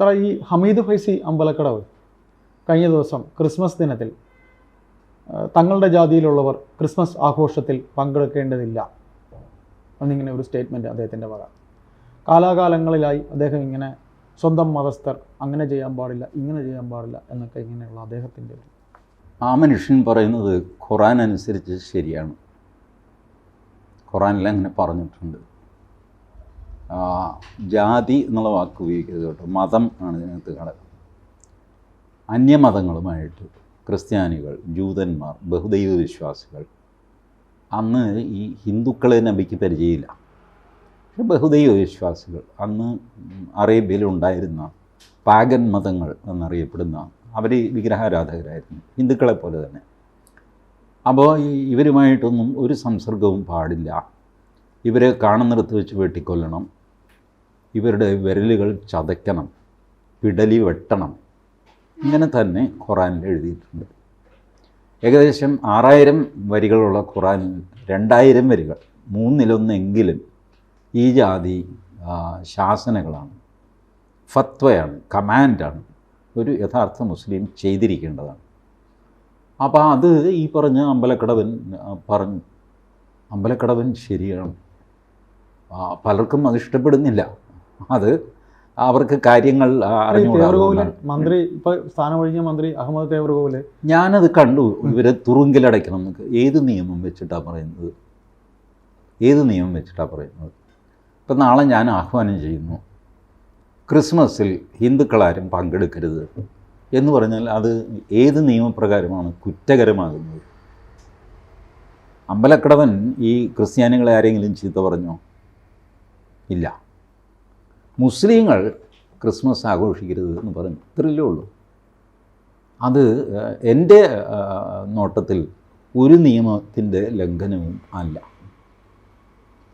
സാറേ ഈ ഹമീദ് ഫൈസി അമ്പലക്കടവ് കഴിഞ്ഞ ദിവസം ക്രിസ്മസ് ദിനത്തിൽ തങ്ങളുടെ ജാതിയിലുള്ളവർ ക്രിസ്മസ് ആഘോഷത്തിൽ പങ്കെടുക്കേണ്ടതില്ല എന്നിങ്ങനെ ഒരു സ്റ്റേറ്റ്മെന്റ് അദ്ദേഹത്തിന്റെ വക കാലാകാലങ്ങളിലായി അദ്ദേഹം ഇങ്ങനെ സ്വന്തം മതസ്ഥർ അങ്ങനെ ചെയ്യാൻ പാടില്ല ഇങ്ങനെ ചെയ്യാൻ പാടില്ല എന്നൊക്കെ ഇങ്ങനെയുള്ള അദ്ദേഹത്തിന്റെ ആ മനുഷ്യൻ പറയുന്നത് ഖുറാൻ അനുസരിച്ച് ശരിയാണ്. ഖുറാനിൽ അങ്ങനെ പറഞ്ഞിട്ടുണ്ട്. ജാതി എന്നുള്ള വാക്ക് ഉപയോഗിക്കരുത് കേട്ടോ. മതം ആണ് ഇതിനകത്ത് ഘടകം. അന്യമതങ്ങളുമായിട്ട് ക്രിസ്ത്യാനികൾ ജൂതന്മാർ ബഹുദൈവ വിശ്വാസികൾ അന്ന് ഈ ഹിന്ദുക്കളെ നബിക്ക് പരിചയമില്ല. പക്ഷെ ബഹുദൈവ വിശ്വാസികൾ അന്ന് അറേബ്യയിലുണ്ടായിരുന്ന പാഗൻ മതങ്ങൾ എന്നറിയപ്പെടുന്ന അവർ വിഗ്രഹാരാധകരായിരുന്നു. ഹിന്ദുക്കളെ പോലെ തന്നെ. അപ്പോൾ ഇവരുമായിട്ടൊന്നും ഒരു സംസർഗവും പാടില്ല. ഇവരെ കാണുന്നിടത്ത് വെച്ച് വെട്ടിക്കൊല്ലണം. ഇവരുടെ വിരലുകൾ ചതയ്ക്കണം പിടലി വെട്ടണം. ഇങ്ങനെ തന്നെ ഖുറാനിൽ എഴുതിയിട്ടുണ്ട്. ഏകദേശം ആറായിരം വരികളുള്ള ഖുറാനിൽ രണ്ടായിരം വരികൾ മൂന്നിലൊന്നെങ്കിലും ഈ ജാതി ശാസനകളാണ്. ഫത്വയാണ് കമാൻഡാണ് ഒരു യഥാർത്ഥ മുസ്ലിം ചെയ്തിരിക്കേണ്ടതാണ്. അപ്പോൾ അത് ഈ പറഞ്ഞ അമ്പലക്കടവൻ പറഞ്ഞു. അമ്പലക്കടവൻ ശരിയാണ്. പലർക്കും അത് ഇഷ്ടപ്പെടുന്നില്ല. അത് അവർക്ക് കാര്യങ്ങൾ അറിഞ്ഞുകൂടാ മന്ത്രി ഇപ്പൊ സ്ഥാനമൊഴിഞ്ഞ മന്ത്രി അഹമ്മദ് തേവർകോവിൽ ഞാനത് കണ്ടു. ഇവരെ തുറുങ്കിലടയ്ക്കണം എന്നൊക്കെ. ഏത് നിയമം വെച്ചിട്ടാണ് പറയുന്നത്? ഏത് നിയമം വെച്ചിട്ടാണ് പറയുന്നത്? ഇപ്പം നാളെ ഞാൻ ആഹ്വാനം ചെയ്യുന്നു. ക്രിസ്മസിൽ ഹിന്ദുക്കളാരും പങ്കെടുക്കരുത് എന്ന് പറഞ്ഞാൽ അത് ഏത് നിയമപ്രകാരമാണ് കുറ്റകരമാകുന്നത്? അമ്പലക്കടവൻ ഈ ക്രിസ്ത്യാനികളെ ആരെങ്കിലും ചീത്ത പറഞ്ഞോ? ഇല്ല. മുസ്ലിങ്ങൾ ക്രിസ്മസ് ആഘോഷിക്കരുത് എന്ന് പറഞ്ഞു. ഇത്രയല്ലേ ഉള്ളൂ. അത് എന്റെ നോട്ടത്തിൽ ഒരു നിയമത്തിന്റെ ലംഘനവും അല്ല.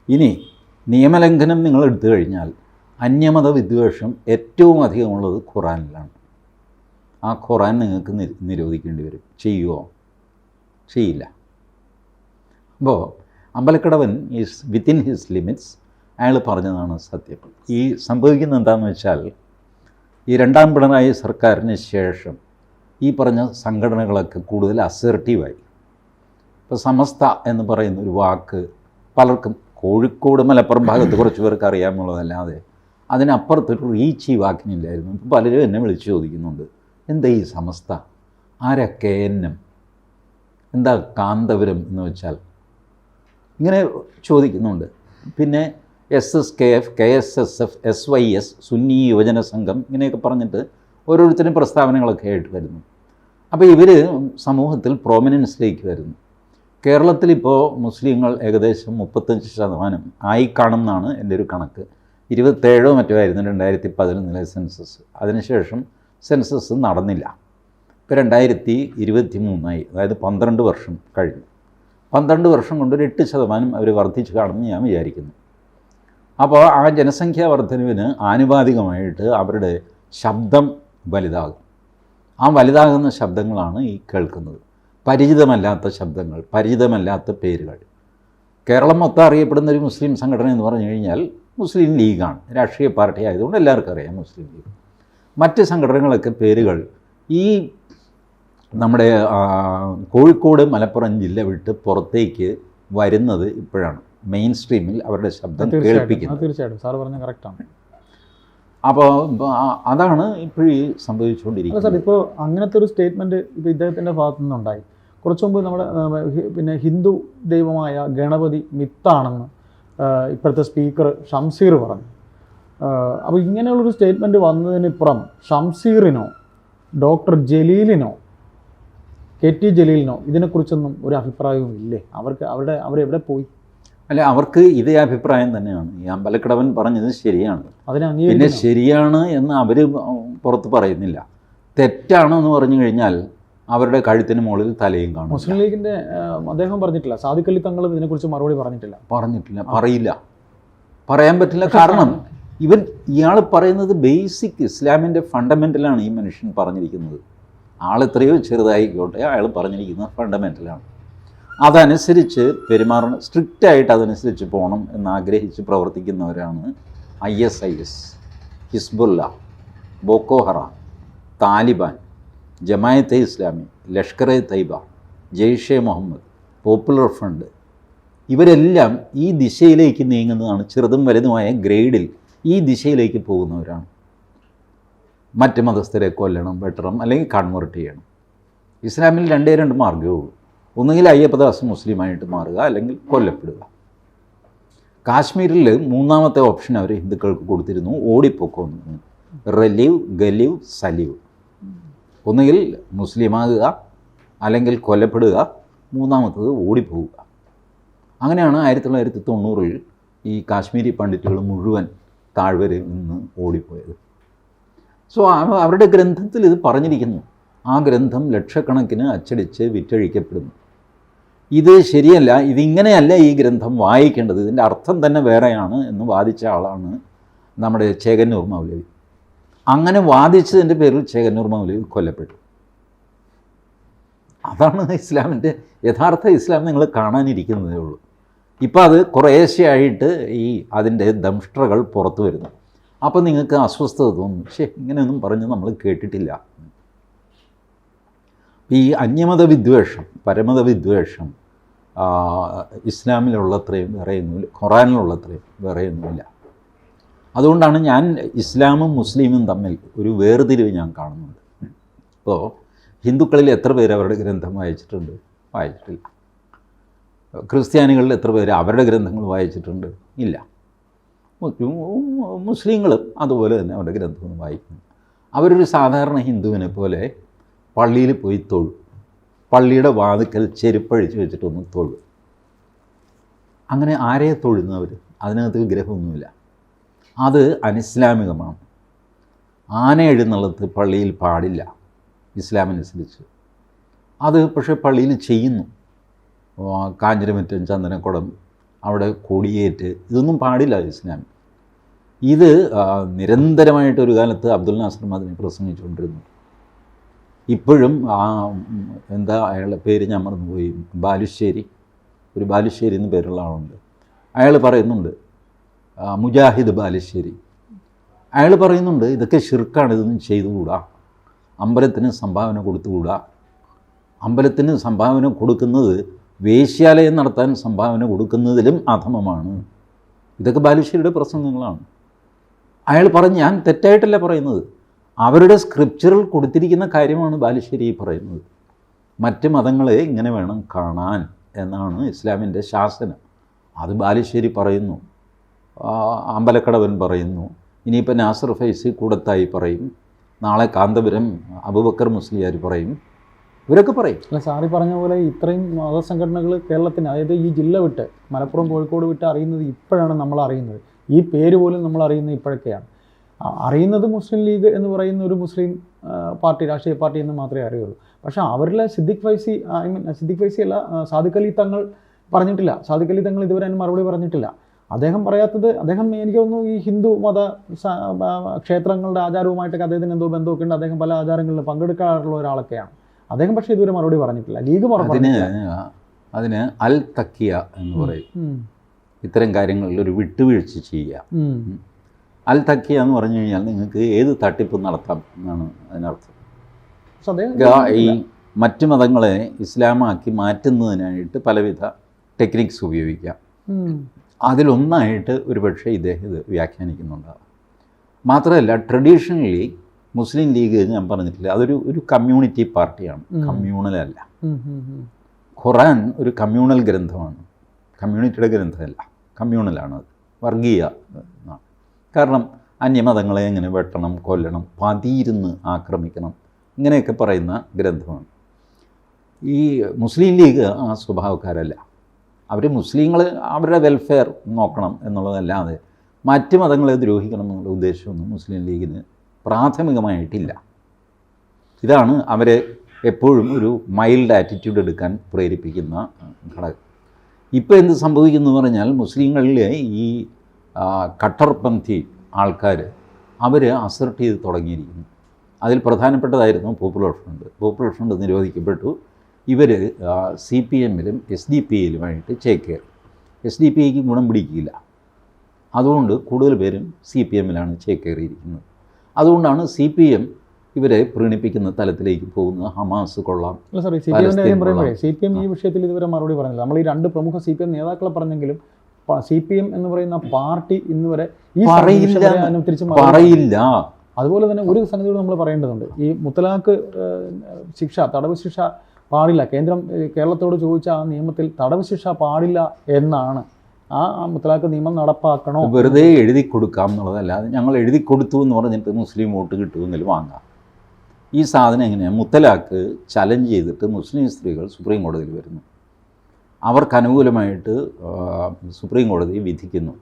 ഇനി നിയമലംഘനം നിങ്ങൾ എടുത്തു കഴിഞ്ഞാൽ അന്യമത വിദ്വേഷം ഏറ്റവും അധികമുള്ളത് ഖുറാനിലാണ്. ആ ഖുറാൻ നിങ്ങൾക്ക് നിരോധിക്കേണ്ടി വരും. ചെയ്യുമോ ചെയ്യില്ല. അപ്പോൾ Ambalakkadavan is within his limits അയാൾ പറഞ്ഞതാണ് സത്യം. ഈ സംഭവിക്കുന്നത് എന്താണെന്ന് വെച്ചാൽ ഈ രണ്ടാം പിണറായി സർക്കാരിന് ശേഷം ഈ പറഞ്ഞ സംഘടനകളൊക്കെ കൂടുതൽ അസേർട്ടീവായി ഇപ്പോൾ സമസ്ത എന്ന് പറയുന്ന ഒരു വാക്ക് പലർക്കും കോഴിക്കോട് മലപ്പുറം ഭാഗത്ത് കുറച്ച് പേർക്ക് അറിയാമെന്നുള്ളതല്ലാതെ അതിനപ്പുറത്തൊരു റീച്ച് ഈ വാക്കിനില്ലായിരുന്നു. ഇപ്പോൾ പലരും എന്നെ വിളിച്ചു ചോദിക്കുന്നുണ്ട് എന്താ ഈ സമസ്ത? ആരൊക്കെ കെ എന്താ കാന്തപുരം എന്ന് വെച്ചാൽ? ഇങ്ങനെ ചോദിക്കുന്നുണ്ട്. പിന്നെ S S K F K S S F S Y S Sunni Yuvajana Sangham ഇങ്ങനെയൊക്കെ പറഞ്ഞിട്ട് ഓരോരുത്തരും പ്രസ്താവനകളൊക്കെ ആയിട്ട് വരുന്നു. അപ്പോൾ ഇവർ സമൂഹത്തിൽ പ്രോമിനൻസിലേക്ക് വരുന്നു. കേരളത്തിലിപ്പോൾ മുസ്ലിങ്ങൾ ഏകദേശം മുപ്പത്തഞ്ച് ശതമാനം ആയി കാണുമെന്നാണ് എന്റെ ഒരു കണക്ക്. ഇരുപത്തേഴോ മറ്റോ ആയിരുന്നു രണ്ടായിരത്തി പതിനൊന്നിലെ സെൻസസ്. അതിനുശേഷം സെൻസസ് നടന്നില്ല. ഇപ്പോൾ രണ്ടായിരത്തി ഇരുപത്തി മൂന്നായി അതായത് പന്ത്രണ്ട് വർഷം കഴിഞ്ഞു. പന്ത്രണ്ട് വർഷം കൊണ്ട് ഒരു എട്ട് ശതമാനം അവർ വർദ്ധിച്ചു കാണുമെന്ന് ഞാൻ വിചാരിക്കുന്നു. അപ്പോൾ ആ ജനസംഖ്യാ വർധനവിന് ആനുപാതികമായിട്ട് അവരുടെ ശബ്ദം വലുതാകും. ആ വലുതാകുന്ന ശബ്ദങ്ങളാണ് ഈ കേൾക്കുന്നത്. പരിചിതമല്ലാത്ത ശബ്ദങ്ങൾ പരിചിതമല്ലാത്ത പേരുകൾ. കേരളം മൊത്തം അറിയപ്പെടുന്ന ഒരു മുസ്ലിം സംഘടന എന്ന് പറഞ്ഞു കഴിഞ്ഞാൽ മുസ്ലിം ലീഗാണ്. രാഷ്ട്രീയ പാർട്ടി ആയതുകൊണ്ട് എല്ലാവർക്കും അറിയാം മുസ്ലിം ലീഗ്. മറ്റ് സംഘടനകളൊക്കെ പേരുകൾ ഈ നമ്മുടെ കോഴിക്കോട് മലപ്പുറം ജില്ല വിട്ട് പുറത്തേക്ക് വരുന്നത് ഇപ്പോഴാണ്. മെയിൻ സ്ട്രീമിൽ അവരുടെ ശബ്ദം കേൾപ്പിക്കുന്നത്. തീർച്ചയായിട്ടും. സാർ പറഞ്ഞ കറക്റ്റാണ് അപ്പോൾ അതാണ് ഇപ്പോഴീ സംഭവിച്ചുകൊണ്ടിരിക്കുന്നത്. സാർ ഇപ്പോൾ അങ്ങനത്തെ ഒരു സ്റ്റേറ്റ്മെന്റ് ഇപ്പോൾ ഇദ്ദേഹത്തിന്റെ ഭാഗത്തു നിന്നുണ്ടായി. കുറച്ച് മുമ്പ് നമ്മുടെ പിന്നെ ഹിന്ദു ദൈവമായ ഗണപതി മിത്താണെന്ന് ഇപ്പോഴത്തെ സ്പീക്കർ ഷംസീർ പറഞ്ഞു. അപ്പോൾ ഇങ്ങനെയുള്ളൊരു സ്റ്റേറ്റ്മെന്റ് വന്നതിനിപ്പുറം ഷംസീറിനോ ഡോക്ടർ ജലീലിനോ കെ ടി ജലീലിനോ ഇതിനെക്കുറിച്ചൊന്നും ഒരു അഭിപ്രായവും ഇല്ലേ അവർക്ക് അവരുടെ അവരെവിടെ പോയി? അല്ല അവർക്ക് ഇതേ അഭിപ്രായം തന്നെയാണ്. ഈ അമ്പലക്കടവൻ പറഞ്ഞത് ശരിയാണ്. അതിനെ പിന്നെ ശരിയാണ് എന്ന് അവർ പുറത്ത് പറയുന്നില്ല. തെറ്റാണെന്ന് പറഞ്ഞു കഴിഞ്ഞാൽ അവരുടെ കഴുത്തിന് മുകളിൽ തലയും കാണും മുസ്ലിം ലീഗിന്റെ അദ്ദേഹം പറഞ്ഞിട്ടില്ല. സാദിഖ് തങ്ങൾ തങ്ങളും ഇതിനെക്കുറിച്ച് മറുപടി പറഞ്ഞിട്ടില്ല. പറഞ്ഞിട്ടില്ല. പറയില്ല. പറയാൻ പറ്റില്ല. കാരണം ഇവൻ ഇയാൾ പറയുന്നത് ബേസിക് ഇസ്ലാമിന്റെ ഫണ്ടമെന്റലാണ് ഈ മനുഷ്യൻ പറഞ്ഞിരിക്കുന്നത്. ആളെത്രയോ ചെറുതായിക്കോട്ടെ അയാൾ പറഞ്ഞിരിക്കുന്നത് ഫണ്ടമെന്റലാണ് അതനുസരിച്ച് പെരുമാറണം സ്ട്രിക്റ്റായിട്ട് അതനുസരിച്ച് പോകണം എന്ന് ആഗ്രഹിച്ച് പ്രവർത്തിക്കുന്നവരാണ് I S I S Hezbollah Boko Taliban Jamaat e Islami Lashkar e Taiba Jaish Muhammad Popular Front. ഇവരെല്ലാം ഈ ദിശയിലേക്ക് നീങ്ങുന്നതാണ് ചെറുതും വലുതുമായ ഗ്രേഡിൽ ഈ ദിശയിലേക്ക് പോകുന്നവരാണ്. മറ്റ് മതസ്ഥരെ കൊല്ലണം വെട്ടണം അല്ലെങ്കിൽ കൺവേർട്ട് ചെയ്യണം. ഇസ്ലാമിൽ രണ്ടേ രണ്ട് മാർഗമേ ഉള്ളൂ. ഒന്നുകിൽ അയ്യപ്പദാസ് മുസ്ലിമായിട്ട് മാറുക അല്ലെങ്കിൽ കൊല്ലപ്പെടുക. കാശ്മീരിൽ മൂന്നാമത്തെ ഓപ്ഷൻ അവർ ഹിന്ദുക്കൾക്ക് കൊടുത്തിരുന്നു ഓടിപ്പോക്കോന്ന് റലീവ് ഗലീവ് സലീവ്. ഒന്നുകിൽ മുസ്ലിമാകുക അല്ലെങ്കിൽ കൊല്ലപ്പെടുക മൂന്നാമത്തത് ഓടിപ്പോവുക അങ്ങനെയാണ് ആയിരത്തി തൊള്ളായിരത്തി തൊണ്ണൂറിൽ ഈ കാശ്മീരി പണ്ഡിറ്റുകൾ മുഴുവൻ താഴ്വരയിൽ നിന്ന് ഓടിപ്പോയത്. സോ അവരുടെ ഗ്രന്ഥത്തിൽ ഇത് പറഞ്ഞിരിക്കുന്നു. ആ ഗ്രന്ഥം ലക്ഷക്കണക്കിന് അച്ചടിച്ച് വിറ്റഴിക്കപ്പെടുന്നു. ഇത് ശരിയല്ല ഇതിങ്ങനെയല്ല ഈ ഗ്രന്ഥം വായിക്കേണ്ടത്. ഇതിന്റെ അർത്ഥം തന്നെ വേറെയാണ് എന്ന് വാദിച്ച ആളാണ് നമ്മുടെ ചേകന്നൂർ മൗലവി. അങ്ങനെ വാദിച്ചതിന്റെ പേരിൽ ചേകന്നൂർ മൗലവി കൊല്ലപ്പെട്ടു. അതാണ് ഇസ്ലാമിന്റെ യഥാർത്ഥ ഇസ്ലാം നിങ്ങൾ കാണാനിരിക്കുന്നതേ ഉള്ളൂ. ഇപ്പോൾ അത് കുറേശ്ശെയായിട്ട് ഈ അതിന്റെ ദംഷ്ട്രകൾ പുറത്തു വരുന്നു. അപ്പോൾ നിങ്ങൾക്ക് അസ്വസ്ഥത തോന്നും പക്ഷേ ഇങ്ങനെയൊന്നും പറഞ്ഞ് നമ്മൾ കേട്ടിട്ടില്ല. ഈ അന്യമത വിദ്വേഷം പരമത വിദ്വേഷം ഇസ്ലാമിലുള്ളത്രയും വേറെയൊന്നുമില്ല. ഖുറാനിലുള്ളത്രയും വേറെയൊന്നുമില്ല. അതുകൊണ്ടാണ് ഞാൻ ഇസ്ലാമും മുസ്ലിമും തമ്മിൽ ഒരു വേർതിരിവ് ഞാൻ കാണുന്നുണ്ട് അപ്പോൾ ഹിന്ദുക്കളിൽ എത്ര പേര് അവരുടെ ഗ്രന്ഥം വായിച്ചിട്ടുണ്ട്? വായിച്ചിട്ടില്ല. ക്രിസ്ത്യാനികളിൽ എത്ര പേര് അവരുടെ ഗ്രന്ഥങ്ങൾ വായിച്ചിട്ടുണ്ട്? ഇല്ല. മുസ്ലിങ്ങളും അതുപോലെ തന്നെ അവരുടെ ഗ്രന്ഥങ്ങൾ വായിക്കുന്നു. അവരൊരു സാധാരണ ഹിന്ദുവിനെ പോലെ പള്ളിയിൽ പോയി തൊഴും പള്ളിയുടെ വാതിക്കൽ ചെരുപ്പഴിച്ച് വെച്ചിട്ടൊന്ന് തൊഴും. അങ്ങനെ ആരെയെ തൊഴുന്നവർ അതിനകത്ത് ഗ്രഹമൊന്നുമില്ല. അത് അനിസ്ലാമികമാണ്. ആന എഴുന്നള്ളത്ത് പള്ളിയിൽ പാടില്ല ഇസ്ലാമനുസരിച്ച് അത് പക്ഷേ പള്ളിയിൽ ചെയ്യുന്നു. കാഞ്ഞിരമറ്റം ചന്ദനക്കുടം അവിടെ കൊടിയേറ്റ് ഇതൊന്നും പാടില്ല ഇസ്ലാം ഇത് നിരന്തരമായിട്ട് ഒരു കാലത്ത് അബ്ദുൽ നാസർ മദനി പ്രസംഗിച്ചുകൊണ്ടിരുന്നു. ഇപ്പോഴും ആ എന്താ അയാളെ പേര് ഞാൻ മറന്നുപോയി ബാലുശ്ശേരി. ഒരു ബാലുശ്ശേരി എന്ന് പേരുള്ള ആളുണ്ട്. അയാൾ പറയുന്നുണ്ട് മുജാഹിദ് ബാലുശ്ശേരി. അയാൾ പറയുന്നുണ്ട് ഇതൊക്കെ ഷിർക്കാണ് ഇതൊന്നും ചെയ്തുകൂടാ. അമ്പലത്തിന് സംഭാവന കൊടുത്തുകൂടാ. അമ്പലത്തിന് സംഭാവന കൊടുക്കുന്നത് വേശ്യാലയം നടത്താൻ സംഭാവന കൊടുക്കുന്നതിലും അധമമാണ്. ഇതൊക്കെ ബാലുശ്ശേരിയുടെ പ്രസംഗങ്ങളാണ്. അയാൾ പറഞ്ഞ് ഞാൻ തെറ്റായിട്ടല്ല പറയുന്നത്. അവരുടെ സ്ക്രിപ്ചറിൽ കൊടുത്തിരിക്കുന്ന കാര്യമാണ് ബാലുശ്ശേരി പറയുന്നത്. മറ്റ് മതങ്ങളെ ഇങ്ങനെ വേണം കാണാൻ എന്നാണ് ഇസ്ലാമിന്റെ ശാസനം. അത് ബാലുശ്ശേരി പറയുന്നു. അമ്പലക്കടവൻ പറയുന്നു. ഇനിയിപ്പോൾ നാസർ ഫൈസി കൂടത്തായി പറയും. നാളെ കാന്തപുരം അബുബക്കർ മുസ്ലിയാർ പറയും. ഇവരൊക്കെ പറയും. അല്ല സാറി പറഞ്ഞ പോലെ ഇത്രയും മതസംഘടനകൾ കേരളത്തിന് അതായത് ഈ ജില്ല വിട്ട് മലപ്പുറം കോഴിക്കോട് വിട്ട് അറിയുന്നത് ഇപ്പോഴാണ് നമ്മൾ അറിയുന്നത് ഈ പേര് പോലും നമ്മൾ അറിയുന്നത് ഇപ്പോഴൊക്കെയാണ്. അറിയുന്നത് മുസ്ലിം ലീഗ് എന്ന് പറയുന്ന ഒരു മുസ്ലിം പാർട്ടി രാഷ്ട്രീയ പാർട്ടി എന്ന് മാത്രമേ അറിയുള്ളൂ. പക്ഷേ അവരിലെ സിദ്ദിഖ് ഫൈസി ഐ മീൻ സിദ്ദിഖ് ഫൈസി അല്ല സാദിഖ് അലി തങ്ങൾ പറഞ്ഞിട്ടില്ല. സാദിഖ് അലി തങ്ങൾ ഇതുവരെ അതിന് മറുപടി പറഞ്ഞിട്ടില്ല. അദ്ദേഹം പറയാത്തത് അദ്ദേഹം എനിക്ക് തോന്നുന്നു ഈ ഹിന്ദു മത ക്ഷേത്രങ്ങളുടെ ആചാരവുമായിട്ടൊക്കെ അദ്ദേഹത്തിന് എന്തോ ബന്ധമൊക്കെ ഉണ്ട്. അദ്ദേഹം പല ആചാരങ്ങളിലും പങ്കെടുക്കാറുള്ള ഒരാളൊക്കെയാണ്. അദ്ദേഹം പക്ഷേ ഇതുവരെ മറുപടി പറഞ്ഞിട്ടില്ല. ലീഗ് അതിന്. അതിന് അൽ തക്കിയ എന്ന് പറയും. ഇത്തരം കാര്യങ്ങളിൽ ഒരു വിട്ടുവീഴ്ച ചെയ്യുക. അൽ തക്കിയ എന്ന് പറഞ്ഞു കഴിഞ്ഞാൽ നിങ്ങൾക്ക് ഏത് തട്ടിപ്പ് നടത്താം എന്നാണ് അതിനർത്ഥം. ഈ മറ്റു മതങ്ങളെ ഇസ്ലാമാക്കി മാറ്റുന്നതിനായിട്ട് പലവിധ ടെക്നിക്സ് ഉപയോഗിക്കാം. അതിലൊന്നായിട്ട് ഒരുപക്ഷെ ഇദ്ദേഹം ഇത് വ്യാഖ്യാനിക്കുന്നുണ്ടാകും മാത്രമല്ല ട്രഡീഷണലി മുസ്ലിം ലീഗ് ഞാൻ പറഞ്ഞിട്ടില്ല അതൊരു ഒരു കമ്മ്യൂണിറ്റി പാർട്ടിയാണ്. കമ്മ്യൂണലല്ല. ഖുറാൻ ഒരു കമ്മ്യൂണൽ ഗ്രന്ഥമാണ്. കമ്മ്യൂണിറ്റിയുടെ ഗ്രന്ഥമല്ല. കമ്മ്യൂണലാണ് അത്. വർഗീയ കാരണം അന്യമതങ്ങളെ എങ്ങനെ വെട്ടണം കൊല്ലണം പതിയിരുന്ന് ആക്രമിക്കണം ഇങ്ങനെയൊക്കെ പറയുന്ന ഗ്രന്ഥമാണ്. ഈ മുസ്ലിം ലീഗ് ആ സ്വഭാവക്കാരല്ല. അവർ മുസ്ലിങ്ങൾ അവരുടെ വെൽഫെയർ നോക്കണം എന്നുള്ളതല്ലാതെ മറ്റ് മതങ്ങളെ ദ്രോഹിക്കണം എന്നുള്ള ഉദ്ദേശമൊന്നും മുസ്ലിം ലീഗിന് പ്രാഥമികമായിട്ടില്ല. ഇതാണ് അവരെ എപ്പോഴും ഒരു മൈൽഡ് ആറ്റിറ്റ്യൂഡ് എടുക്കാൻ പ്രേരിപ്പിക്കുന്ന ഘടകം. ഇപ്പോൾ എന്ത് സംഭവിക്കുന്നു പറഞ്ഞാൽ മുസ്ലിങ്ങളിലെ ഈ കട്ടർപന്ഥി ആൾക്കാർ അവർ അസർട്ട് ചെയ്ത് തുടങ്ങിയിരിക്കുന്നു. അതിൽ പ്രധാനപ്പെട്ടതായിരുന്നു പോപ്പുലർ ഫ്രണ്ട് പോപ്പുലർ ഫ്രണ്ട് നിരോധിക്കപ്പെട്ടു. ഇവർ സി പി എമ്മിലും എസ് ഡി പി ഐയിലുമായിട്ട് ചേക്കേറി. എസ് ഡി പി ഐക്ക് ഗുണം പിടിക്കില്ല. അതുകൊണ്ട് കൂടുതൽ പേരും സി പി എമ്മിലാണ് ചേക്കേറിയിരിക്കുന്നത്. അതുകൊണ്ടാണ് സി പി എം ഇവരെ പ്രീണിപ്പിക്കുന്ന തലത്തിലേക്ക് പോകുന്നത് ഹമാസ് കൊള്ളാം സി പി എം ഈ വിഷയത്തിൽ ഇതുവരെ മറുപടി പറഞ്ഞില്ല. നമ്മൾ ഈ രണ്ട് പ്രമുഖ സി പി എം നേതാക്കളെ പറഞ്ഞെങ്കിലും സി പി എം എന്ന് പറയുന്ന പാർട്ടി ഇന്ന് വരെ ഈ പറയില്ല. തിരിച്ച് പറയില്ല. അതുപോലെ തന്നെ ഒരു സംഗതി നമ്മൾ പറയേണ്ടതുണ്ട്. ഈ മുത്തലാഖ് ശിക്ഷ തടവ് ശിക്ഷ പാടില്ല. കേന്ദ്രം കേരളത്തോട് ചോദിച്ച ആ നിയമത്തിൽ തടവ് ശിക്ഷ പാടില്ല എന്നാണ് ആ മുത്തലാഖ് നിയമം നടപ്പാക്കണോ? വെറുതെ എഴുതി കൊടുക്കാം എന്നുള്ളതല്ല. ഞങ്ങൾ എഴുതി കൊടുത്തു എന്ന് പറഞ്ഞിട്ട് മുസ്ലിം വോട്ട് കിട്ടുമെങ്കിൽ വാങ്ങാം. ഈ സാധനം എങ്ങനെയാണ് മുത്തലാഖ് ചലഞ്ച് ചെയ്തിട്ട് മുസ്ലിം സ്ത്രീകൾ സുപ്രീം കോടതിയിൽ വരുന്നു. അവർക്ക് അനുകൂലമായിട്ട് സുപ്രീം കോടതി വിധിക്കുന്നു.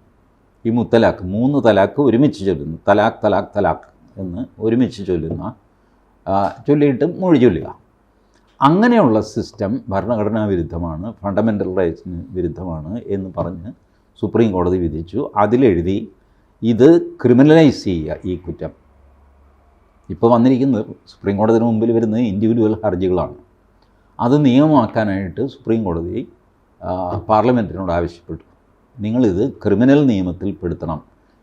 ഈ മുത്തലാഖ് മൂന്ന് തലാക്ക് ഒരുമിച്ച് ചൊല്ലുന്നു. തലാക്ക് തലാക്ക് തലാക്ക് എന്ന് ഒരുമിച്ച് ചൊല്ലുന്ന ചൊല്ലിയിട്ട് മൊഴി ചൊല്ലുക. അങ്ങനെയുള്ള സിസ്റ്റം ഭരണഘടനാ വിരുദ്ധമാണ് ഫണ്ടമെന്റൽ റൈറ്റ്സിന് വിരുദ്ധമാണ് എന്ന് പറഞ്ഞ് സുപ്രീം കോടതി വിധിച്ചു. അതിലെഴുതി ഇത് ക്രിമിനലൈസ് ചെയ്യുക ഈ കുറ്റം. ഇപ്പോൾ വന്നിരിക്കുന്നത് സുപ്രീം കോടതിന് മുമ്പിൽ വരുന്ന ഇൻഡിവിജ്വൽ ഹർജികളാണ്. അത് നിയമമാക്കാനായിട്ട് സുപ്രീം കോടതി പാർലമെന്റിനോട് ആവശ്യപ്പെട്ടു. നിങ്ങളിത് ക്രിമിനൽ നിയമത്തിൽ പെടുത്തണം.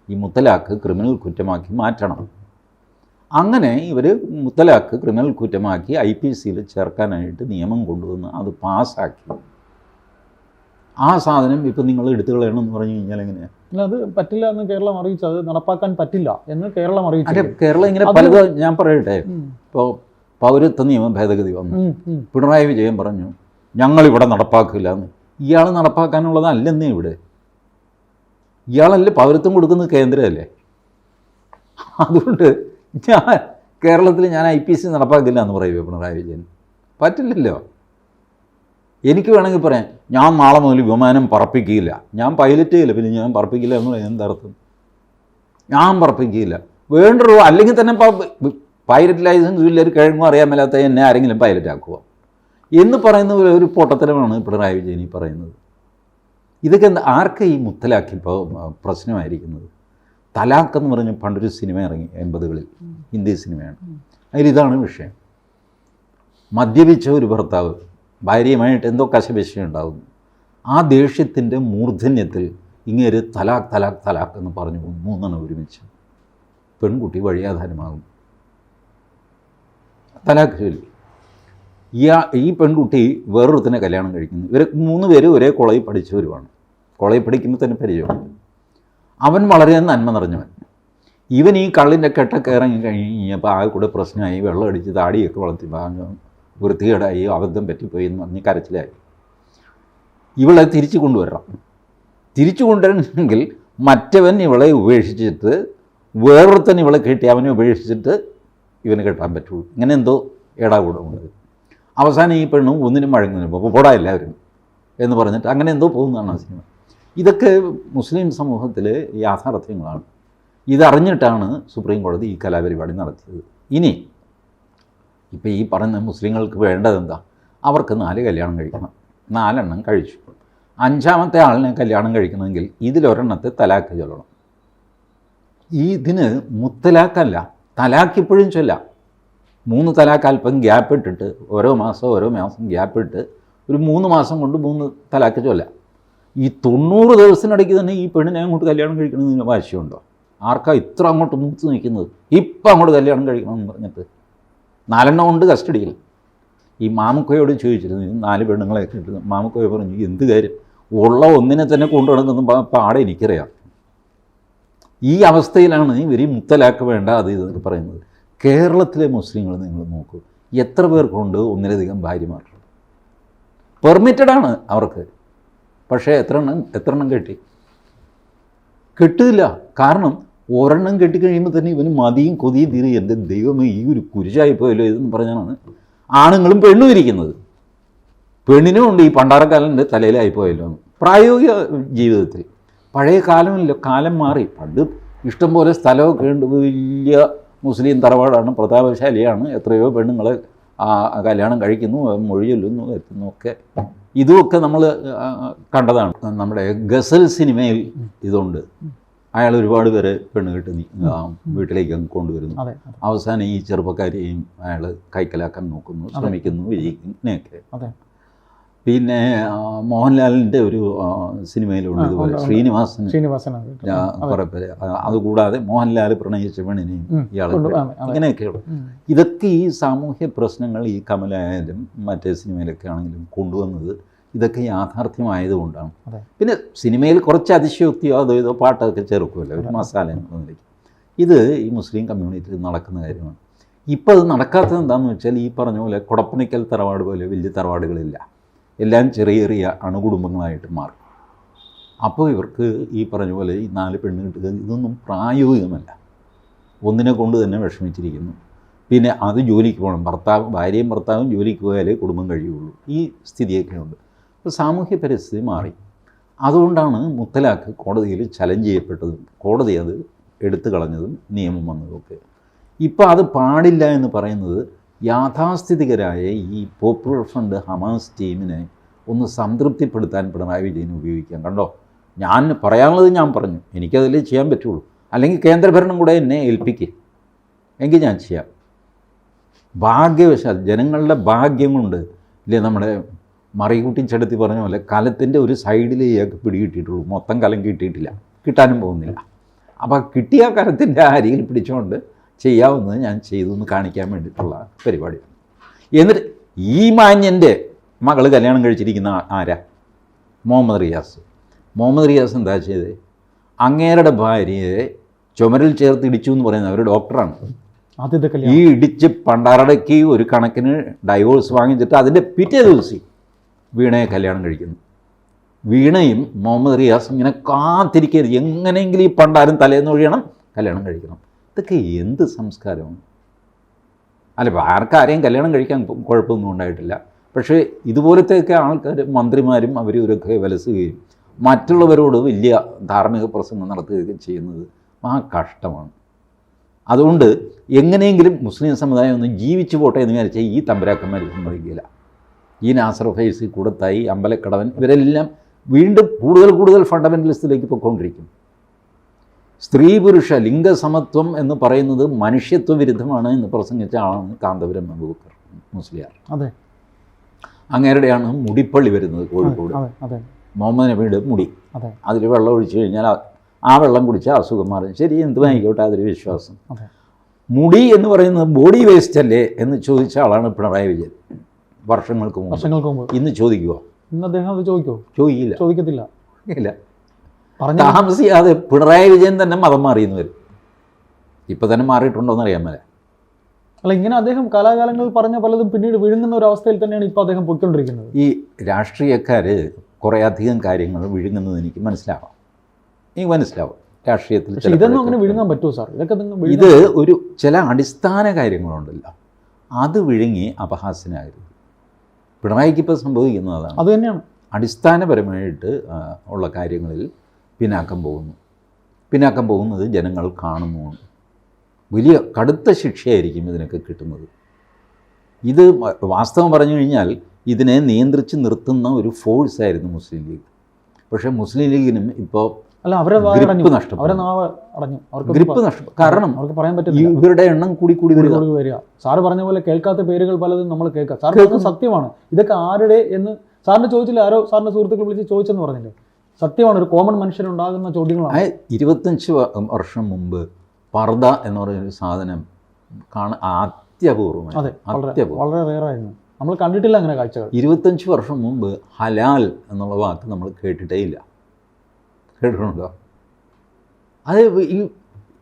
ഈ മുത്തലാക്ക് ക്രിമിനൽ കുറ്റമാക്കി മാറ്റണം. അങ്ങനെ ഇവർ മുത്തലാക്ക് ക്രിമിനൽ കുറ്റമാക്കി ഐ പി സിയിൽ ചേർക്കാനായിട്ട് നിയമം കൊണ്ടുവന്ന് അത് പാസ്സാക്കി. ആ സാധനം ഇപ്പം നിങ്ങൾ എടുത്തു കളയണമെന്ന് പറഞ്ഞു കഴിഞ്ഞാൽ എങ്ങനെയാണ് അത് പറ്റില്ല എന്ന് കേരളം അറിയിച്ചു. അത് നടപ്പാക്കാൻ പറ്റില്ല എന്ന് കേരളം അറിയിച്ചു. കേരളം ഇങ്ങനെ അത് പലത് ഞാൻ പറയട്ടെ. ഇപ്പോൾ പൗരത്വ നിയമ ഭേദഗതി വന്നു. പിണറായി വിജയൻ പറഞ്ഞു ഞങ്ങളിവിടെ നടപ്പാക്കില്ല എന്ന്. ഇയാൾ നടപ്പാക്കാനുള്ളതല്ലെന്നേ ഇവിടെ. ഇയാളല്ലേ പൗരത്വം കൊടുക്കുന്നത് കേന്ദ്രമല്ലേ? അതുകൊണ്ട് ഞാൻ കേരളത്തിൽ ഞാൻ ഐ പി സി നടപ്പാക്കില്ല എന്ന് പറയുമോ പിണറായി വിജയൻ. പറ്റില്ലല്ലോ. എനിക്ക് വേണമെങ്കിൽ പറയാം ഞാൻ നാളെ മുതൽ വിമാനം പറപ്പിക്കുകയില്ല. ഞാൻ പൈലറ്റ് ചെയ്യില്ല പിന്നെ ഞാൻ പറപ്പിക്കില്ല എന്ന് പറയാൻ എന്താർത്ഥം? ഞാൻ പറപ്പിക്കുകയില്ല. വേണ്ടൊരു അല്ലെങ്കിൽ തന്നെ പൈലറ്റ് ലൈസൻസ് ഇല്ല ഒരു കിഴങ്ങും അറിയാൻ മേലാത്ത എന്നെ ആരെങ്കിലും പൈലറ്റ് ആക്കുക എന്ന് പറയുന്ന ഒരു പൊട്ടത്തരമാണ് പിണറായി വിജയൻ ഈ പറയുന്നത്. ഇതൊക്കെ എന്താ ആർക്ക് ഈ മുത്തലാക്കി ഇപ്പോൾ പ്രശ്നമായിരിക്കുന്നത്? തലാക്ക് എന്ന് പറഞ്ഞ് പണ്ടൊരു സിനിമ ഇറങ്ങി എൺപതുകളിൽ ഹിന്ദി സിനിമയാണ്. അതിലിതാണ് വിഷയം. മദ്യപിച്ച ഒരു ഭർത്താവ് ഭാര്യയുമായിട്ട് എന്തോ കശപിശ ഉണ്ടാകുന്നു ആ ദേഷ്യത്തിന്റെ മൂർധന്യത്തിൽ ഇങ്ങനെ തലാക്ക് തലാക്ക് തലാക്ക് എന്ന് പറഞ്ഞു പോകും മൂന്നെണ്ണം ഒരുമിച്ച്. പെൺകുട്ടി വഴിയാധാരമാകും തലാക്ക് ചൊല്ലി ഈ ഈ പെൺകുട്ടി വേറൊരുത്തിനെ കല്യാണം കഴിക്കുന്നു. ഇവർ മൂന്ന് പേര് ഒരേ കോളേജിൽ പഠിച്ചവരുമാണ് കോളേജിൽ പഠിക്കുമ്പോൾ തന്നെ പരിചയമാണ് അവൻ വളരെ നന്മ നിറഞ്ഞവൻ. ഇവൻ ഈ കള്ളിന്റെ കെട്ടൊക്കെ ഇറങ്ങി കഴിഞ്ഞപ്പോൾ ആ കൂടെ പ്രശ്നമായി. വെള്ളം അടിച്ച് താടിയൊക്കെ വളർത്തി വൃത്തികേടായി. അബദ്ധം പറ്റിപ്പോയി എന്ന് പറഞ്ഞ് കരച്ചിലായി. ഇവളെ തിരിച്ചു കൊണ്ടുവരണം. തിരിച്ചു കൊണ്ടുവരണമെങ്കിൽ മറ്റവൻ ഇവളെ ഉപേക്ഷിച്ചിട്ട് വേറൊരുത്തൻ ഇവളെ കെട്ടി. അവനെ ഉപേക്ഷിച്ചിട്ട് ഇവന് കെട്ടാൻ പറ്റുള്ളൂ. ഇങ്ങനെ എന്തോ ഏടാകൂടമുണ്ട് അവസാനം ഈ പെണ്ണും ഒന്നിനും വഴങ്ങുന്നില്ല അപ്പോൾ പോടാ എല്ലാവരും എന്ന് പറഞ്ഞിട്ട് അങ്ങനെ എന്തോ പോകുന്നതാണ് ആ സിനിമ. ഇതൊക്കെ മുസ്ലിം സമൂഹത്തിലെ യാഥാർത്ഥ്യങ്ങളാണ്. ഇതറിഞ്ഞിട്ടാണ് സുപ്രീം കോടതി ഈ കലാപരിപാടി നടത്തിയത്. ഇനി ഇപ്പോൾ ഈ പറയുന്ന മുസ്ലിങ്ങൾക്ക് വേണ്ടത് എന്താ അവർക്ക് നാല് കല്യാണം കഴിക്കണം. നാലെണ്ണം കഴിച്ചു. അഞ്ചാമത്തെ ആളിനെ കല്യാണം കഴിക്കണമെങ്കിൽ ഇതിലൊരെണ്ണത്തെ തലാക്ക് ചൊല്ലണം. ഈ ഇതിന് മുത്തലാക്കല്ല തലാക്ക് ഇപ്പോഴും ചൊല്ലാം. മൂന്ന് തലാക്ക് അല്പം ഗ്യാപ്പ് ഇട്ടിട്ട് ഓരോ മാസം ഓരോ മാസം ഗ്യാപ്പ് ഇട്ട് ഒരു മൂന്ന് മാസം കൊണ്ട് മൂന്ന് തലാക്ക് ചൊല്ല ഈ തൊണ്ണൂറ് ദിവസത്തിനിടയ്ക്ക് തന്നെ ഈ പെണ്ണിനെ അങ്ങോട്ട് കല്യാണം കഴിക്കണമെന്ന് വാശിയുണ്ടോ? ആർക്കാ ഇത്ര അങ്ങോട്ട് മൂത്ത് നിൽക്കുന്നത്? ഇപ്പം അങ്ങോട്ട് കല്യാണം കഴിക്കണമെന്ന് പറഞ്ഞിട്ട്. നാലെണ്ണം ഉണ്ട് കസ്റ്റഡിയിൽ. ഈ മാമുക്കോയോട് ചോദിച്ചിരുന്നു നാല് പെണ്ണുങ്ങളെ കിട്ടുന്നു മാമുക്കോയ പറഞ്ഞു എന്ത് കാര്യം? ഉള്ള ഒന്നിനെ തന്നെ കൊണ്ടു നടക്കുന്ന പാ- പാടെ എനിക്കറിയാം. ഈ അവസ്ഥയിലാണ് ഇവർ മുത്തലാക്ക് വേണ്ട അത് ഇതൊക്കെ പറയുന്നത്. കേരളത്തിലെ മുസ്ലിങ്ങൾ നിങ്ങൾ നോക്കൂ. എത്ര പേർക്കുണ്ട് ഒന്നിലധികം പെർമിറ്റഡ് ആണ് അവർക്ക്. പക്ഷേ എത്ര എണ്ണം എത്ര എണ്ണം കെട്ടി? കെട്ടില്ല കാരണം ഒരെണ്ണം കെട്ടിക്കഴിയുമ്പോൾ തന്നെ ഇവന് മതിയും കൊതിയും തീരെ. എന്റെ ദൈവമേ ഈ ഒരു കുരിശായി പോയല്ലോ ഇതെന്ന് പറഞ്ഞാണ് ആണുങ്ങളും പെണ്ണും ഇരിക്കുന്നത്. പെണ്ണിനും ഉണ്ട്. ഈ പണ്ടാറക്കാലന്റെ തലയിലായി പോയല്ലോ എന്ന്. പ്രായോഗിക ജീവിതത്തിൽ. പഴയ കാലമല്ലോ കാലം മാറി. പണ്ട് ഇഷ്ടംപോലെ സ്ഥലമൊക്കെ ഉണ്ട്. വലിയ മുസ്ലിം തറവാടാണ് പ്രതാപശാലിയാണ് എത്രയോ പെണ്ണുങ്ങളെ ആ, കല്യാണം കഴിക്കുന്നു മൊഴി ചൊല്ലുന്നു എത്തുന്നു ഒക്കെ. ഇതുമൊക്കെ നമ്മൾ കണ്ടതാണ്. നമ്മുടെ ഗസൽ സിനിമയിൽ ഇതുണ്ട്. അയാൾ ഒരുപാട് പേരെ പെണ്ണ് കെട്ടി വീട്ടിലേക്ക് അങ്ങ് കൊണ്ടുവരുന്നു. അവസാനം ഈ ചെറുപ്പക്കാരെയും അയാൾ കൈക്കലാക്കാൻ നോക്കുന്നു ശ്രമിക്കുന്നു വിജയിക്കുന്നു ഇങ്ങനെയൊക്കെ പിന്നെ മോഹൻലാലിന്റെ ഒരു സിനിമയിലുണ്ട് ഇതുപോലെ. ശ്രീനിവാസൻ കുറേ പേര്. അതുകൂടാതെ മോഹൻലാൽ പ്രണയിച്ച പെണ്ണിനെയും ഇയാളെ. ഇങ്ങനെയൊക്കെയുള്ള. ഇതൊക്കെ ഈ സാമൂഹ്യ പ്രശ്നങ്ങൾ ഈ കമലായാലും മറ്റേ സിനിമയിലൊക്കെ ആണെങ്കിലും കൊണ്ടുവന്നത് ഇതൊക്കെ യാഥാർത്ഥ്യമായതുകൊണ്ടാണ്. പിന്നെ സിനിമയിൽ കുറച്ച് അതിശയോക്തിയോ അതോ ഇതോ പാട്ടൊക്കെ ചേർക്കുമല്ലോ ഒരു മസാല എന്നുള്ള നിലയ്ക്ക്. ഇത് ഈ മുസ്ലിം കമ്മ്യൂണിറ്റിയിൽ നടക്കുന്ന കാര്യമാണ്. ഇപ്പോൾ അത് നടക്കാത്തത് എന്താണെന്ന് വെച്ചാൽ ഈ പറഞ്ഞ പോലെ കുടപ്പണിക്കൽ തറവാട് പോലെ വലിയ തറവാടുകളില്ല. എല്ലാം ചെറിയ ചെറിയ അണുകുടുംബങ്ങളായിട്ട് മാറും. അപ്പോൾ ഇവർക്ക് ഈ പറഞ്ഞ പോലെ ഈ നാല് പെണ്ണ് കിട്ടുക ഇതൊന്നും പ്രായോഗികമല്ല. ഒന്നിനെ കൊണ്ട് തന്നെ വിഷമിച്ചിരിക്കുന്നു. പിന്നെ അത് ജോലിക്ക് പോകണം. ഭർത്താവ് ഭാര്യയും ഭർത്താവും ജോലിക്ക് പോയാലേ കുടുംബം കഴിയുള്ളൂ. ഈ സ്ഥിതിയൊക്കെയുണ്ട് അപ്പോൾ സാമൂഹ്യ പരിസ്ഥിതി മാറി. അതുകൊണ്ടാണ് മുത്തലാഖ് കോടതിയിൽ ചലഞ്ച് ചെയ്യപ്പെട്ടതും കോടതി അത് എടുത്തു കളഞ്ഞതും നിയമം വന്നതുമൊക്കെ. ഇപ്പോൾ അത് പാടില്ല എന്ന് പറയുന്നത് യാഥാസ്ഥിതികരായ ഈ പോപ്പുലർ ഫ്രണ്ട് ഹമാസ് ടീമിനെ ഒന്ന് സംതൃപ്തിപ്പെടുത്താൻ പിണറായി വിജയൻ ഉപയോഗിക്കാം കണ്ടോ? ഞാൻ പറയാനുള്ളത് ഞാൻ പറഞ്ഞു. എനിക്കതിൽ ചെയ്യാൻ പറ്റുള്ളൂ. അല്ലെങ്കിൽ കേന്ദ്രഭരണം കൂടെ എന്നെ ഏൽപ്പിക്കുക എങ്കിൽ ഞാൻ ചെയ്യാം. ഭാഗ്യവശാൽ ജനങ്ങളുടെ ഭാഗ്യം കൊണ്ട് ഇല്ലേ നമ്മുടെ മറികൂട്ടി ചെടുത്തി പറഞ്ഞ പോലെ കലത്തിന്റെ ഒരു സൈഡിലേ ഇയാൾക്ക് പിടികിട്ടിയിട്ടുള്ളൂ. മൊത്തം കലം കിട്ടിയിട്ടില്ല. കിട്ടാനും പോകുന്നില്ല. അപ്പോൾ കിട്ടിയ കലത്തിന്റെ അരിയിൽ പിടിച്ചുകൊണ്ട് ചെയ്യാവുന്നത് ഞാൻ ചെയ്തു എന്ന് കാണിക്കാൻ വേണ്ടിയിട്ടുള്ള പരിപാടിയാണ്. എന്നിട്ട് ഈ മാന്യന്റെ മകൾ കല്യാണം കഴിച്ചിരിക്കുന്ന ആരാ? മുഹമ്മദ് റിയാസ്. മുഹമ്മദ് റിയാസ് എന്താ ചെയ്തത് അങ്ങേരുടെ ഭാര്യയെ ചുമരിൽ ചേർത്ത് ഇടിച്ചു എന്ന് പറയുന്നത് അവർ ഡോക്ടറാണ്. ഈ ഇടിച്ച് പണ്ടാറടക്കി ഒരു കണക്കിന് ഡൈവോഴ്സ് വാങ്ങിച്ചിട്ട് അതിന്റെ പിറ്റേ ദിവസം വീണയെ കല്യാണം കഴിക്കുന്നു. വീണയും മുഹമ്മദ് റിയാസും ഇങ്ങനെ കാത്തിരിക്കരുത്. എങ്ങനെയെങ്കിലും ഈ പണ്ടാരം തലേന്ന് ഒഴിയണം കല്യാണം കഴിക്കണം. ഇതൊക്കെ എന്ത് സംസ്കാരമാണ് അല്ല ഇപ്പോൾ ആർക്കാരെയും കല്യാണം കഴിക്കാൻ കുഴപ്പമൊന്നും ഉണ്ടായിട്ടില്ല. പക്ഷേ ഇതുപോലത്തെയൊക്കെ ആൾക്കാർ മന്ത്രിമാരും അവരവരൊക്കെ വലസുകയും മറ്റുള്ളവരോട് വലിയ ധാർമ്മിക പ്രസംഗം നടത്തുകയൊക്കെ ചെയ്യുന്നത് ആ കഷ്ടമാണ്. അതുകൊണ്ട് എങ്ങനെയെങ്കിലും മുസ്ലിം സമുദായം ഒന്ന് ജീവിച്ചു പോട്ടെ എന്ന് വിചാരിച്ചാൽ ഈ തമ്പരാക്കന്മാർ സമ്മതിക്കില്ല. ഈ നാസർ ഫൈസി കൂടത്തായി അമ്പലക്കടവൻ ഇവരെല്ലാം വീണ്ടും കൂടുതൽ കൂടുതൽ ഫണ്ടമെന്റലിസ്റ്റിലേക്ക് പൊയ്ക്കൊണ്ടിരിക്കും. സ്ത്രീ പുരുഷ ലിംഗസമത്വം എന്ന് പറയുന്നത് മനുഷ്യത്വ വിരുദ്ധമാണ് എന്ന് പ്രസംഗിച്ച ആളാണ് കാന്തപുരം അബൂബക്കർ മുസ്ലിയാർ. അതെ. അങ്ങേരുടെയാണ് മുടിപ്പള്ളി വരുന്നത് കോഴിക്കോട്. മുഹമ്മദ് നബിയുടെ മുടി. അതെ. അതിൽ വെള്ളം ഒഴിച്ചു കഴിഞ്ഞാൽ ആ- വെള്ളം കുടിച്ചാൽ അസുഖം മാറും. ശരി എന്ത് വാങ്ങിക്കോട്ടെ അതൊരു വിശ്വാസം. മുടി എന്ന് പറയുന്നത് ബോഡി വേസ്റ്റ് അല്ലേ എന്ന് ചോദിച്ച ആളാണ് പിണറായി വിജയൻ. വർഷങ്ങൾക്ക് മുമ്പ്. ഇന്ന് ചോദിക്കുമോ ഇന്ന് അദ്ദേഹം അത് ചോദിക്കുമോ ചോദിക്കില്ല. ചോദിക്കത്തില്ല. ഇല്ല. താമസിയാതെ പിണറായി വിജയൻ തന്നെ മതം മാറിയെന്ന് വരും. ഇപ്പം തന്നെ മാറിയിട്ടുണ്ടോ എന്ന് അറിയാൻ മേലെ അല്ല ഇങ്ങനെ അദ്ദേഹം കാലാകാലങ്ങളിൽ പറഞ്ഞ പലതും പിന്നീട് വിഴുങ്ങുന്ന ഒരു അവസ്ഥയിൽ തന്നെയാണ് ഇപ്പോൾ അദ്ദേഹം പൊയ്ക്കൊണ്ടിരിക്കുന്നത്. ഈ രാഷ്ട്രീയക്കാർ കുറേ അധികം കാര്യങ്ങൾ വിഴുങ്ങുന്നത് എനിക്ക് മനസ്സിലാവാം. എനിക്ക് മനസ്സിലാവും രാഷ്ട്രീയത്തിൽ ഇതൊന്നും അങ്ങനെ വിഴുങ്ങാൻ പറ്റുമോ സാർ ഇതൊക്കെ ഇത് ഒരു ചില അടിസ്ഥാന കാര്യങ്ങളുണ്ടല്ലോ. അത് വിഴുങ്ങി അപഹാസ്യനാകരുത് പിണറായിക്ക് ഇപ്പോൾ സംഭവിക്കുന്നത് അതാണ് അത് തന്നെയാണ്. അടിസ്ഥാനപരമായിട്ട് ഉള്ള കാര്യങ്ങളിൽ പിന്നാക്കം പോകുന്നു. പിന്നാക്കം പോകുന്നത് ജനങ്ങൾ കാണുന്നുമാണ് വലിയ കടുത്ത ശിക്ഷയായിരിക്കും ഇതിനൊക്കെ കിട്ടുന്നത്. ഇത് വാസ്തവം പറഞ്ഞു കഴിഞ്ഞാൽ ഇതിനെ നിയന്ത്രിച്ച് നിർത്തുന്ന ഒരു ഫോഴ്സ് ആയിരുന്നു മുസ്ലിം ലീഗ്. പക്ഷേ മുസ്ലിം ലീഗിനും ഇപ്പോൾ അല്ല അവരെ ഗ്രിപ്പ് അടഞ്ഞു. അവരെ നാവ് അടഞ്ഞു. അവർക്ക് ഗ്രിപ്പ് നഷ്ടം കാരണം അവർക്ക് പറയാൻ പറ്റും പറ്റില്ല ഇവരുടെ എണ്ണം കൂടി കൂടി വരിക. വരിക. സാറ് പറഞ്ഞ പോലെ കേൾക്കാത്ത പേരുകൾ പലതും നമ്മൾ കേൾക്കാം. സാർ സത്യമാണ്. ഇതൊക്കെ ആരുടെ എന്ന് സാറിന് ചോദിച്ചില്ല. ആരോ സാറിന്റെ സുഹൃത്തുക്കൾ വിളിച്ച് ചോദിച്ചെന്ന് പറഞ്ഞില്ലേ? സത്യമാണ് ഒരു കോമൺ മനുഷ്യനുണ്ടാകുന്ന ചോദ്യങ്ങളാണ്. ഇരുപത്തഞ്ച് വർഷം മുമ്പ് പർദ എന്ന് പറയുന്നൊരു സാധനം കാണാൻ അത്യപൂർവമായി അതെ വളരെ വളരെ റേറായിരുന്നു നമ്മൾ കണ്ടിട്ടില്ല അങ്ങനെ കാഴ്ചകൾ. ഇരുപത്തഞ്ച് വർഷം മുമ്പ് ഹലാൽ എന്നുള്ള വാക്ക് നമ്മൾ കേട്ടിട്ടേ ഇല്ല. കേട്ടിട്ടുണ്ടോ? അത് ഈ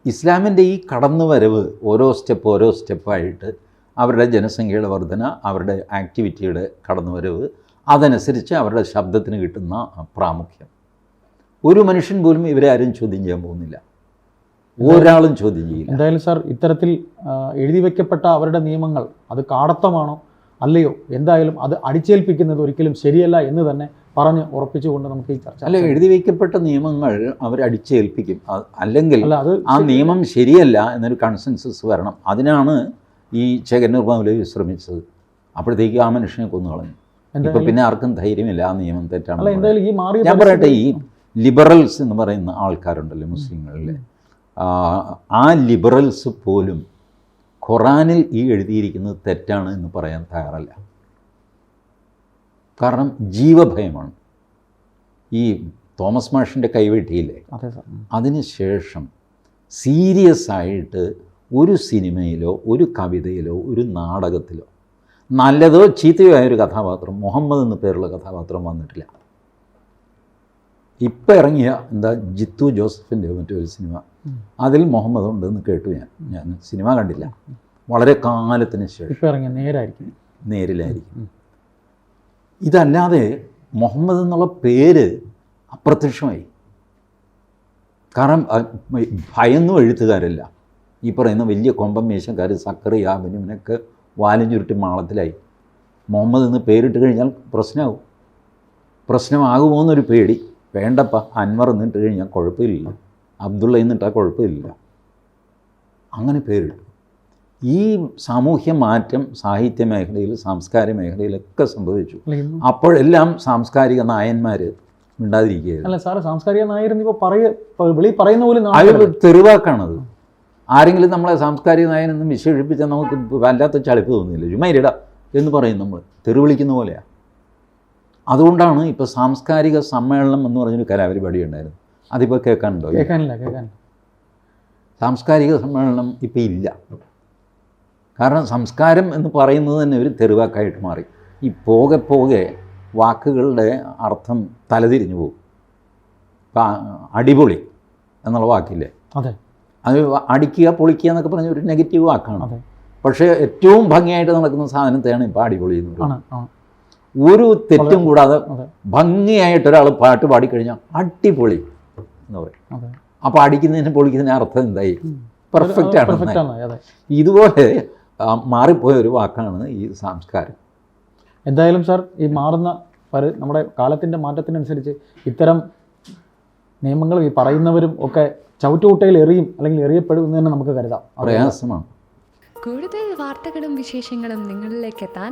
ഇസ്ലാമിന്റെ ഈ കടന്നുവരവ് ഓരോ സ്റ്റെപ്പ് ഓരോ സ്റ്റെപ്പായിട്ട് അവരുടെ ജനസംഖ്യയുടെ വർധന അവരുടെ ആക്ടിവിറ്റിയുടെ കടന്നുവരവ് അതനുസരിച്ച് അവരുടെ ശബ്ദത്തിന് കിട്ടുന്ന പ്രാമുഖ്യം. ഒരു മനുഷ്യൻ പോലും ഇവരെ ആരും ചോദ്യം ചെയ്യാൻ പോകുന്നില്ല. ഒരാളും ചോദ്യം ചെയ്യില്ല. എന്തായാലും സാർ ഇത്തരത്തിൽ എഴുതി വെക്കപ്പെട്ട അവരുടെ നിയമങ്ങൾ അത് കാടത്തമാണോ അല്ലയോ? എന്തായാലും അത് അടിച്ചേൽപ്പിക്കുന്നത് ഒരിക്കലും ശരിയല്ല എന്ന് തന്നെ പറഞ്ഞ് ഉറപ്പിച്ചുകൊണ്ട് നമുക്ക് ഈ ചർച്ച അല്ല എഴുതി വയ്ക്കപ്പെട്ട നിയമങ്ങൾ അവർ അടിച്ചേൽപ്പിക്കും. അല്ലെങ്കിൽ അത് ആ നിയമം ശരിയല്ല എന്നൊരു കൺസെൻസസ് വരണം. അതിനാണ് ഈ ചേകന്നൂർ മൗലവി ശ്രമിച്ചത്. അപ്പോഴത്തേക്ക് ആ മനുഷ്യനെ കൊന്നു കളഞ്ഞു. ഇപ്പൊ പിന്നെ ആർക്കും ധൈര്യമില്ല ആ നിയമം തെറ്റാണ് അല്ല എന്തായാലും ഈ മാറിയ ഞാൻ പറയട്ടെ ഈ ലിബറൽസ് എന്ന് പറയുന്ന ആൾക്കാരുണ്ടല്ലോ മുസ്ലിങ്ങളിൽ ആ, ലിബറൽസ് പോലും ഖുറാനിൽ ഈ എഴുതിയിരിക്കുന്നത് തെറ്റാണ് എന്ന് പറയാൻ തയ്യാറല്ല. കാരണം ജീവഭയമാണ്. ഈ തോമസ് മാഷിന്റെ കൈവെട്ടിയില്ലേ? അതെ ശേഷം അതിനുശേഷം സീരിയസ് ആയിട്ട് ഒരു സിനിമയിലോ ഒരു കവിതയിലോ ഒരു നാടകത്തിലോ നല്ലതോ ചീത്തയോ ആയ ഒരു കഥാപാത്രം മുഹമ്മദ് എന്ന പേരുള്ള കഥാപാത്രം വന്നിട്ടില്ല. ഇപ്പം ഇറങ്ങിയ എന്താ ജിത്തു ജോസഫിന്റെ മറ്റൊരു സിനിമ. അതിൽ മുഹമ്മദ് ഉണ്ടെന്ന് കേട്ടു ഞാൻ. ഞാൻ സിനിമ കണ്ടില്ല. വളരെ കാലത്തിന് ശേഷം. ഇറങ്ങിയ നേരായിരിക്കും. നേരിലായിരിക്കും. ഇതല്ലാതെ മുഹമ്മദ് എന്നുള്ള പേര് അപ്രത്യക്ഷമായി. കാരണം ഭയന്നും എഴുത്തുകാരല്ല. ഈ പറയുന്ന വലിയ കൊമ്പം മേശക്കാർ സക്കറി യാബിനുവിനൊക്കെ വാലും ചുരുട്ടി മാളത്തിലായി. മുഹമ്മദ് എന്ന് പേരിട്ട് കഴിഞ്ഞാൽ പ്രശ്നമാകും പ്രശ്നമാകുമോ എന്നൊരു പേടി. വേണ്ടപ്പ അൻവർ എന്നിട്ട് കഴിഞ്ഞാൽ കുഴപ്പമില്ല. അബ്ദുള്ള എന്നിട്ടാൽ കുഴപ്പമില്ല. അങ്ങനെ പേരിട്ടു. ഈ സാമൂഹ്യ മാറ്റം സാഹിത്യ മേഖലയിൽ സാംസ്കാരിക മേഖലയിലൊക്കെ സംഭവിച്ചു. അപ്പോഴെല്ലാം സാംസ്കാരിക നായന്മാർ മിണ്ടാതിരിക്കുകയായിരുന്നു. അല്ല സാറ് സാംസ്കാരിക നായരെന്ന് ഇപ്പൊ പറയ പ- പറയുന്ന പോലും അത് നാളെ ആരെങ്കിലും നമ്മളെ സാംസ്കാരിക നായനെന്ന് വിശേഷിപ്പിച്ചാൽ നമുക്ക് വല്ലാത്ത ചളിപ്പ് തോന്നില്ല ചുമ്മാരിട എന്ന് പറയും നമ്മൾ തെരുവിളിക്കുന്ന പോലെയാണ് അതുകൊണ്ടാണ് ഇപ്പോൾ സാംസ്കാരിക സമ്മേളനം എന്ന് പറഞ്ഞൊരു കലാപരിപാടി ഉണ്ടായിരുന്നു അതിപ്പോൾ കേൾക്കാനുണ്ടോ. കേൾക്കാനില്ല കേൾക്കാനില്ല. സാംസ്കാരിക സമ്മേളനം ഇപ്പോൾ ഇല്ല. കാരണം സംസ്കാരം എന്ന് പറയുന്നത് തന്നെ ഒരു തെരുവാക്കായിട്ട് മാറി. ഈ പോകെ പോകെ വാക്കുകളുടെ അർത്ഥം തലതിരിഞ്ഞു പോകും. ഇപ്പം അടിപൊളി എന്നുള്ള വാക്കില്ലേ? അതെ. അത് അടിക്കുക പൊളിക്കുക എന്നൊക്കെ പറഞ്ഞ ഒരു നെഗറ്റീവ് വാക്കാണ്. പക്ഷേ ഏറ്റവും ഭംഗിയായിട്ട് നടക്കുന്ന സാധനത്തെയാണ് ഇപ്പോൾ അടിപൊളി എന്ന് പറയുന്നത്. ഒരു തെറ്റും കൂടാതെ ഭംഗിയായിട്ട് ഒരാൾ പാട്ട് പാടിക്കഴിഞ്ഞാൽ അടിപൊളി എന്ന് പറയും. അപ്പോൾ അടിക്കുന്നതിന് പൊളിക്കുന്നതിന് അർത്ഥം എന്തായി? പെർഫെക്റ്റ് ആണ് ഇതുപോലെ മാറിപ്പോയ ഒരു വാക്കാണ് ഈ സംസ്കാരം. എന്തായാലും സാർ ഈ മാറുന്ന പരി നമ്മുടെ കാലത്തിന്റെ മാറ്റത്തിനനുസരിച്ച് ഇത്തരം നിയമങ്ങൾ ഈ പറയുന്നവരും ഒക്കെ ചവിറ്റുകുട്ടയിൽ എറിയും അല്ലെങ്കിൽ എറിയപ്പെടും എന്ന് തന്നെ നമുക്ക് കരുതാം. പ്രയാസമാണ്. കൂടുതൽ വാർത്തകളും വിശേഷങ്ങളും നിങ്ങളിലേക്ക് എത്താൻ